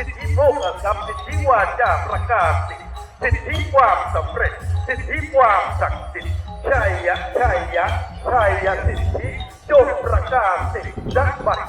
สิทธิโภคทรัพย์สิทธิวาจาประกาศสิทสิทธิความสำเร็จ สิทธิความศักดิ์สิทธิ์ชัยยะชัยยะชัยยะสิทธิจงประกาศสิทธินักบัตร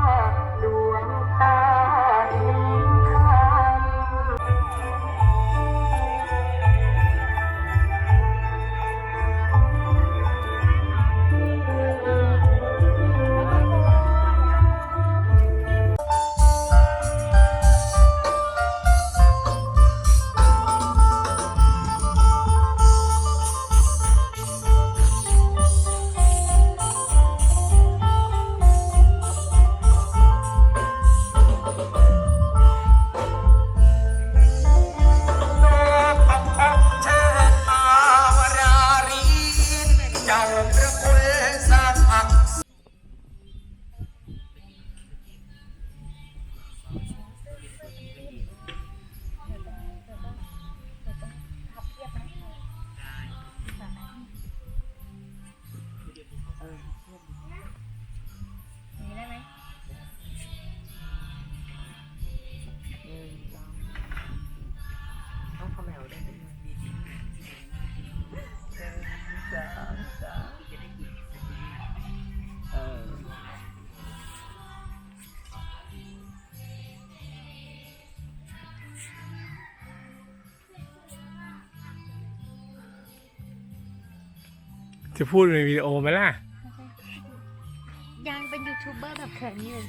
จะพูดในวิดีโอไหมล่ะ ยังเป็นยูทูบเบอร์แบบเขินอยู่